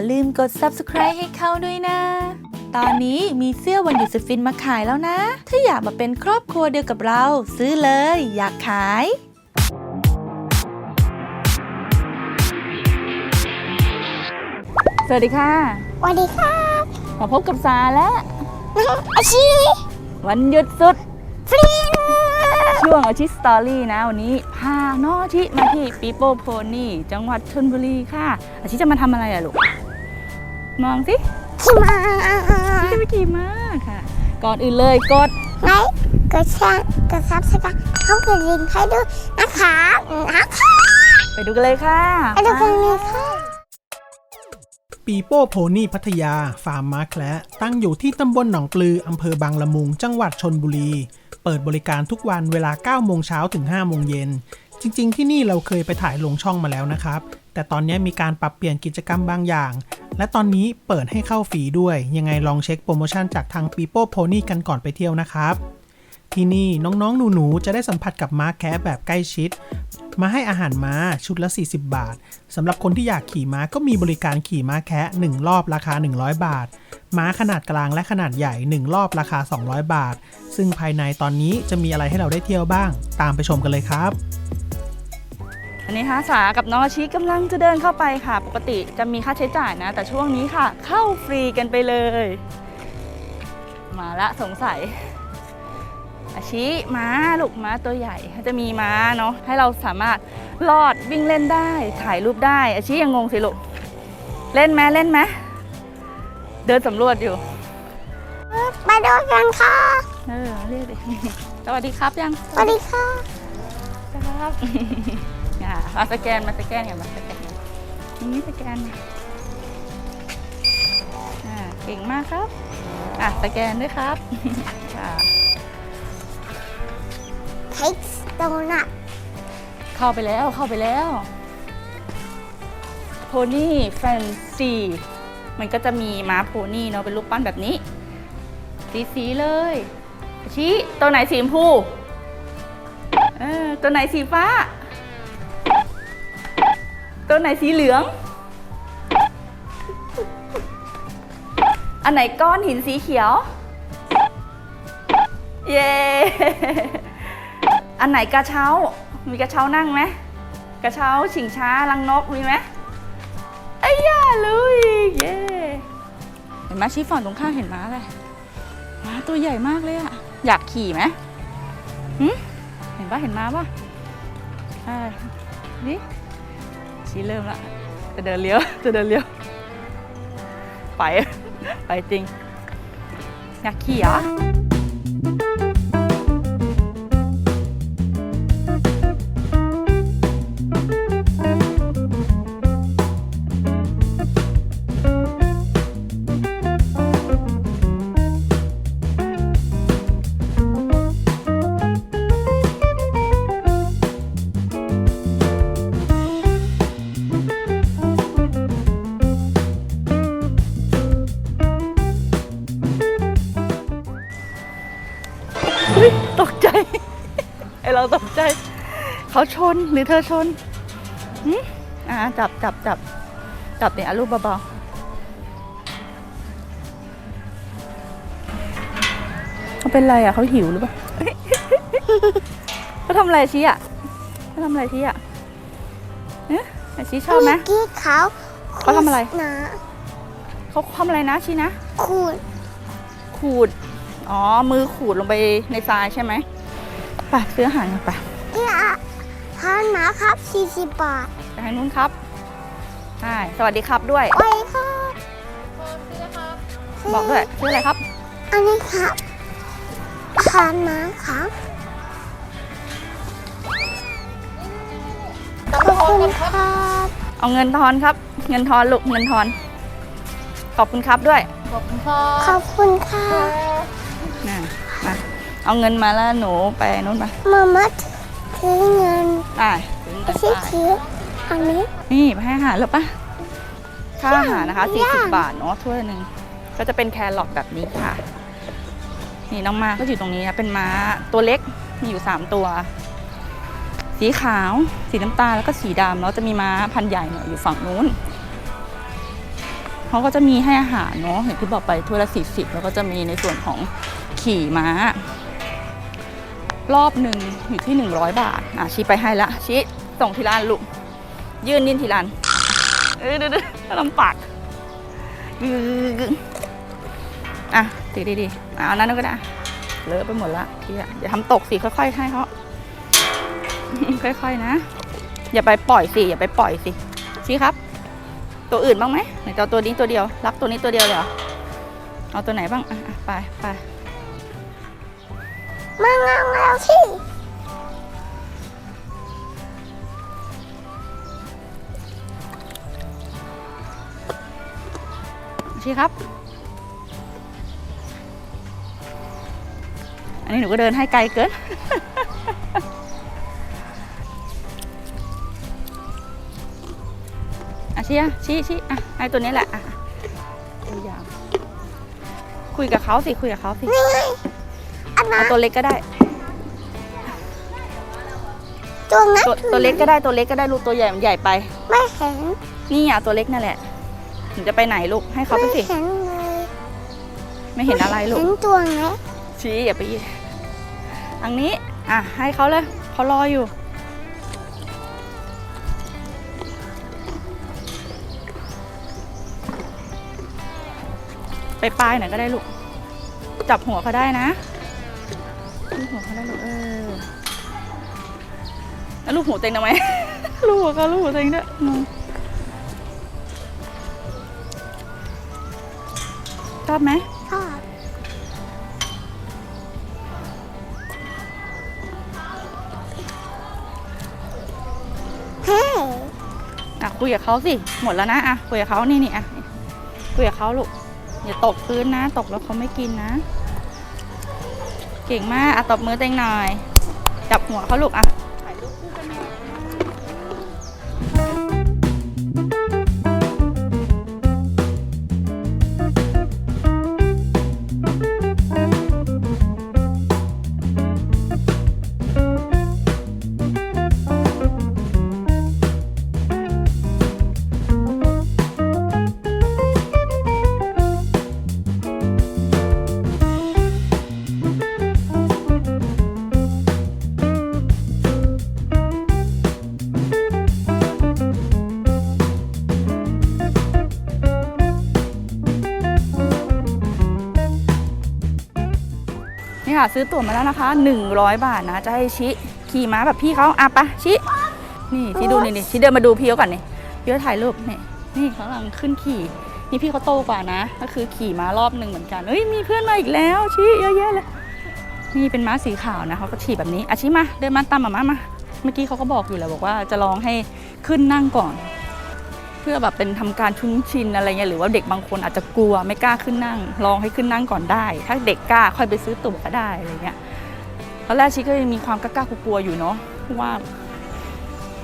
อย่าลืมกด subscribe ให้เขาด้วยนะ ตอนนี้มีเสื้อวันหยุดสุดฟินมาขายแล้วนะ ถ้าอยากมาเป็นครอบครัวเดียวกับเรา ซื้อเลย อยากขายสวัสดีค่ะสวัสดีครับมาพบกับซาและอาชีวันหยุดสุดฟรีช่วงอาชิสตอรี่นะ วันนี้พาน้องอาชิมาที่ปีโป้โพนี่จังหวัดชลบุรีค่ะ อาชิจะมาทำอะไรอะลูก มองสิที่มาอาชิจะไปขี่ม้าค่ะ ก่อนอื่นเลยกดไลค์กดแชร์กดซับสไครต์เข้ากดลิงก์ให้ด้วยนะคะนะคะไปดูกันเลยค่ะไปดูกันเลยค่ะปีโป้โพนี่พัทยา ฟาร์มม้าแคระตั้งอยู่ที่ตำบลหนองปลืออำเภอบางละมุง จังหวัดชนบุรี เปิดบริการทุกวันเวลา 9 โมงเช้าถึง 5 โมงเย็น จริง ๆ ที่นี่เราเคยไปถ่ายลงช่องมาแล้วนะครับ แต่ตอนนี้มีการปรับเปลี่ยนกิจกรรมบางอย่าง และตอนนี้เปิดให้เข้าฟรีด้วย ยังไงลองเช็คโปรโมชั่นจากทางปีโป้โพนี่กันก่อนไปเที่ยวนะครับ ที่นี่น้องๆ หนูๆ จะได้สัมผัสกับม้าแคะแบบใกล้ชิด มาให้อาหารม้าชุดละ 40 บาทสำหรับคนที่อยากขี่ม้าก็มีบริการขี่ม้าแคะ 1 รอบราคา 100 บาท ม้าขนาดกลางและขนาดใหญ่ 1 รอบราคา 200 บาท ซึ่งภายในตอนนี้จะมีอะไรให้เราได้เที่ยวบ้าง ตามไปชมกันเลยครับ อันนี้ฮะสากับน้องอาชิกำลังจะเดินเข้าไปค่ะ ปกติจะมีค่าใช้จ่ายนะ แต่ช่วงนี้ค่ะ เข้าฟรีกันไปเลย มาละสงสัย อาชิม้าลูกม้าตัวใหญ่เขาจะมีม้าเนาะให้เราสามารถลอดวิ่งเล่นได้ ถ่ายรูปได้ อาชิยังงงสิลูกเล่นไหมเล่นไหมเดินสำรวจอยู่มาดูกันค่ะเออเรียกดิสวัสดีครับยังสวัสดีค่ะครับ อ่ามาสแกนมาสแกนกันมาสแกนกันนี่สแกนอ่าเก่งมากครับอะสแกนด้วยครับค่ะเทคสโตนัทเข้าไปแล้วเข้าไปแล้วโพนี่แฟนซีมันก็จะมีม้าโพนี่เนาะเป็นรูปปั้นแบบนี้ สีสีๆเลยชี้ตัวไหนสีชมพูเออตัวไหนสีฟ้า ตัวไหนสีเหลือง อันไหนก้อนหินสีเขียว เย้ อันไหนกระเช้า มีกระเช้านั่งไหมกระเช้าชิงช้าลังนกมีไหมไอ้ย่าเลยเย้เห็นไหมชี้ฝั่งตรงข้ามเห็นม้าเลยม้าตัวใหญ่มากเลยอะอยากขี่ไหมหเห็นปะเห็นม้าปะใช่นี่ ชี้เริ่มละ จะเดินเลี้ยว จะเดินเลี้ยว ไป ไปจริงอยากขี่เห รออุ๊ยตกใจ ไอเราตกใจ เขาชนหรือเธอชนหึอ่าจับจับจับจับเนี่ยอะรูปเบาๆเขาเป็นไรอะเขาหิวหรือเปล่าเขาทำอะไรชี้อะเขาทำอะไรชี้อะเอ๊ะไอชี้ชอบไหมเมื่อกี้เขาเขาทำอะไร นะเขาทำอะไรนะชี้นะขูดขูด อ๋อ มือขูดลงไปในทรายใช่ไหมไปซื้ออาหารกันไปที่อาทานนะครับ 40 บาทไปทางนู้นครับใช่สวัสดีครับด้วย ไปครับบอกด้วยชื่ออะไรครับ อันนี้ครับทานนะครับขอบคุณครับ เอาเงินทอนครับ เงินทอนลูกเงินทอน ขอบคุณครับด้วย ขอบคุณค่ะ น่ะมาเอาเงินมาแล้วหนูไปนู้นไปมามาถือเงินไปถึงกันซื้อไปถืออันนี้นี่ไปให้อาหารแล้วปะค่าอาหารนะคะย่าง40บาทเนาะถ้วยหนึ่งก็จะเป็นแครอทแบบนี้ค่ะ นี่น้องมาก็อยู่ตรงนี้นะเป็นม้าตัวเล็กมีอยู่ 3 ตัว สีขาว สีน้ำตาลแล้วก็สีดำแล้วจะมีม้าพันธุ์ใหญ่เนี่ยอยู่ฝั่งนู้นเขาก็จะมีให้อาหารเนาะอย่างที่บอกไปถ้วยละสี่สิบแล้วก็จะมีในส่วนของ ขี่ม้า รอบหนึ่งอยู่ที่ 100 บาท อะชี้ไปให้ละชี้ส่งทีร้านลูกยื่นนินทีร้านเออเดี๋ยวๆลำปากอะตีดีๆอะเอานั้นก็ได้เลอะไปหมดละพี่อะอย่าทำตกสิค่อยๆให้เขาค่อยๆนะ อย่าไปปล่อยสิอย่าไปปล่อยสิชี้ครับ ตัวอื่นบ้างไหมไหนเอาตัวนี้ตัวเดียว รักตัวนี้ตัวเดียวเลยเหรอเอาตัวไหนบ้างอะไปไป มาเงาแล้วที่ชี้ครับ อันนี้หนูก็เดินให้ไกลเกินอะชี้อะชี้ชี้อะให้ตัวนี้แหละอะอะตัวยาว คุยกับเขาสิ คุยกับเขาสินี่ไงอันนั้ เอานตัวเล็กก็ได้ ตัวนั้นตัวตัวเล็กก็ได้ตัวเล็กก็ได้ลูกตัวใหญ่มันใหญ่ไป ไม่เห็นนี่อะตัวเล็กนั่นแหละหนูจะไปไหนลูกให้เขาไปไม่สิเห็นเลยไม่เห็นอะไรลูกเห็นตัวไหนชี้อย่าไปทางนี้อะให้เขาเลยเขารออยู่ ไปปลายหน่อยก็ได้ลูกจับหัวเขาได้นะ ลูกหัวเขาได้ลูกเออแล้วลูกหัวเต็งทำไม ลูกหัวเขาลูกหัวเต็งด้วยอืมชอบไหมชอบเฮ้ยอะคุยกับเขาสิ หมดแล้วนะอะคุยกับเขานี่นี่อะคุยกับเขาลูกอย่าตกพื้นนะ ตกแล้วเขาไม่กินนะ เก่งมากอะตบมือเต็งหน่อย จับหัวเขาลูกอะนี่ ค่ะ ซื้อตั๋วมาแล้วนะคะ 100 บาทนะ จะให้ชิขี่ม้าแบบพี่เขาอะไปะชินี่ชิดูนี่นี่ชิเดินมาดูพี่เขาก่อนนี่พี่เขาถ่ายรูปนี่นี่เขากำลังขึ้นขี่นี่พี่เขาโตกว่านะ ก็คือขี่ม้ารอบหนึ่งเหมือนกันเอ้ยมีเพื่อนมาอีกแล้วชิเยอะแยะเลยนี่เป็นม้าสีขาวนะเขาก็ขี่แบบนี้อาชิมาเดินมาตามมามามาเมื่อกี้เขาก็บอกอยู่แหละบอกว่าจะลองให้ขึ้นนั่งก่อน เพื่อแบบเป็นทำการชุ่นชินอะไรเงี้ยหรือว่าเด็กบางคนอาจจะกลัวไม่กล้าขึ้นนั่ง ลองให้ขึ้นนั่งก่อนได้ ถ้าเด็กกล้าค่อยไปซื้อตั๋วก็ได้อะไรเงี้ยตอนแรกชิก็ยังมีความกล้าๆกลัวๆอยู่เนาะเพราะว่า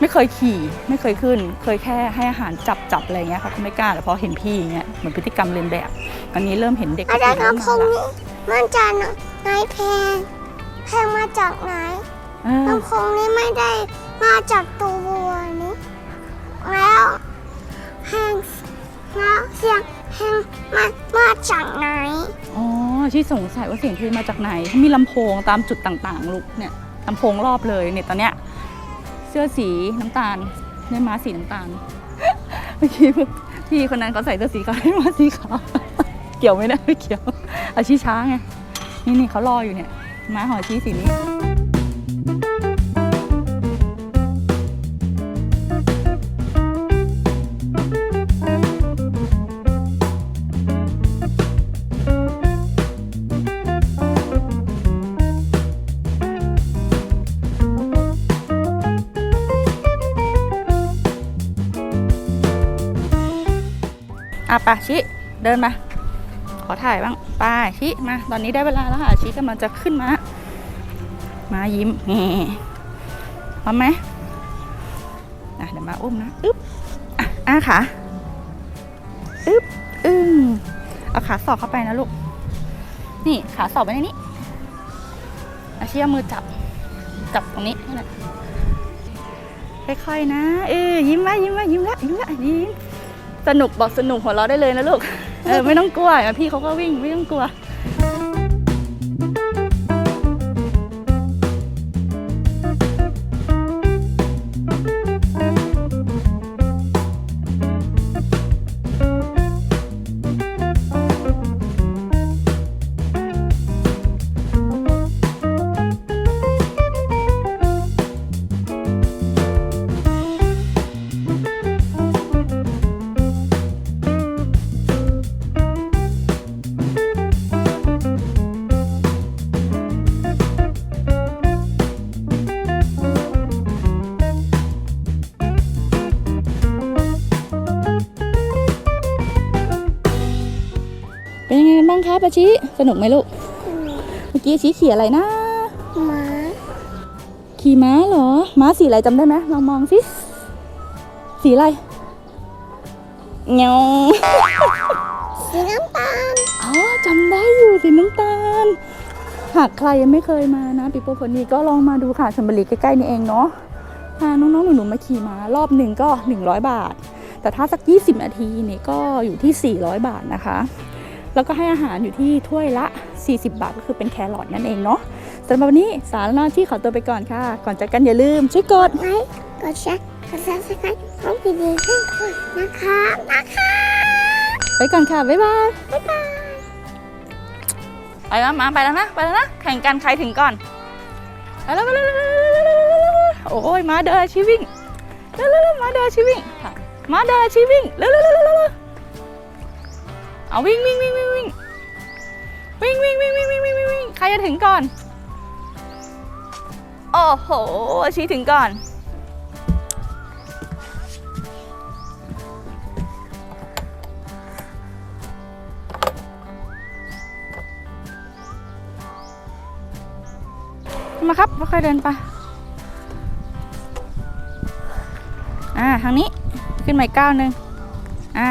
ไม่เคยขี่ไม่เคยขึ้น เคยแค่ให้อาหารจับจับอะไรเงี้ยเขาก็ไม่กล้าแต่พอเห็นพี่อย่างเงี้ยเหมือนพฤติกรรมเลียนแบบอันนี้เริ่มเห็นเด็กอาจารย์เริ่มคำพมางละนี้มันจะไหนแพงแพงมาจากไหนเออลำโพงนี้ไม่ได้มาจากตัววัวนี้แล้ว แพงแล้วเสียงแพงมามาจากไหนอ๋อที่สงสัยว่าเสียงเพลงมาจากไหนเขามีลำโพงตามจุดต่างๆลูกเนี่ยลำโพงรอบเลยเนี่ยตอนเนี้ยเสื้อสีน้ำตาลเนี่ยม้าสีน้ำตาล เมื่อกี้พี่คนนั้นเขาใส่เสื้อสีขาวให้ม้าสีขาว เกี่ยวไหมนะไม่เกี่ยวอาชีช้างไงนี่นี่เขารออยู่เนี่ยม้าหอชี้สีนี้ ปชิเดินมา ขอถ่ายบ้างไปชิมา ตอนนี้ได้เวลาแล้วค่ะชิกำลังจะขึ้นมา มายิ้มแหมพร้อมไหมอะเดี๋ยวมาอุ้มนะอึ๊บอะอ้าขาอึ๊บอึ้งเอาขาสอบเข้าไปนะลูก นี่ขาสอบไว้ในนี้อาชีเอามือจับ จับตรงนี้นั่แหละค่อยๆนะ เออยิ้มไว้ยิ้มไว้ยิ้มล้วยิ้มล้วยิ้ม สนุกบอกสนุกหัวเราะได้เลยนะลูกเออไม่ต้องกลัวพี่เขาก็วิ่งไม่ต้องกลัว กะชิสนุกไหมลูก เมื่อกี้ชีขี่อะไรนะ ม้า ขี่ม้าเหรอ ม้าสีอะไรจำได้ไหมลองมองสิสีอะไรเงาสีน้ำตาล อ๋อจำได้อยู่สีน้ำตาล หากใครยังไม่เคยมานะปิโป้คนนี้ก็ลองมาดูค่ะชลบุรีใกล้ๆนี่เองเนาะพาน้องๆหนูๆมาขี่ม้ารอบหนึ่งก็ 100 บาท แต่ถ้าสัก 20 นาทีนี่ก็อยู่ที่ 400 บาทนะคะ แล้วก็ให้อาหารอยู่ที่ถ้วยละ 40 บาทก็คือเป็นแครอทนั่นเองเนาะสำหรับวันนี้สารนอนที่ขอตัวไปก่อนค่ะ ก่อนจากกันอย่าลืมช่วยกดไลค์กดแชร์กดซับสไครต์ให้ดีๆให้ด้วนะคะนะคะไปก่อนค่ะ บ๊ายบายบ๊ายบายไปแล้วมาไปแล้วนะไปแล้วนะแข่งกันใครถึงก่อนไปแล้วไปแล้วโอ้ยมาเดินชิวิ่งเร็วๆมาเดินชิวิ่งมาเดินชิวิ่งเร็วๆ อาวิ่งวิ่งวิ่งวิ่งวิ่งวิ่งวิ่งวิ่งวิ่งวิ่งวิ่งวิ่งใครจะถึงก่อน โอ้โหชี้ถึงก่อนมาครับค่อยเดินไป อ่า ทางนี้ ขึ้นใหม่ก้าวหนึ่งอ่า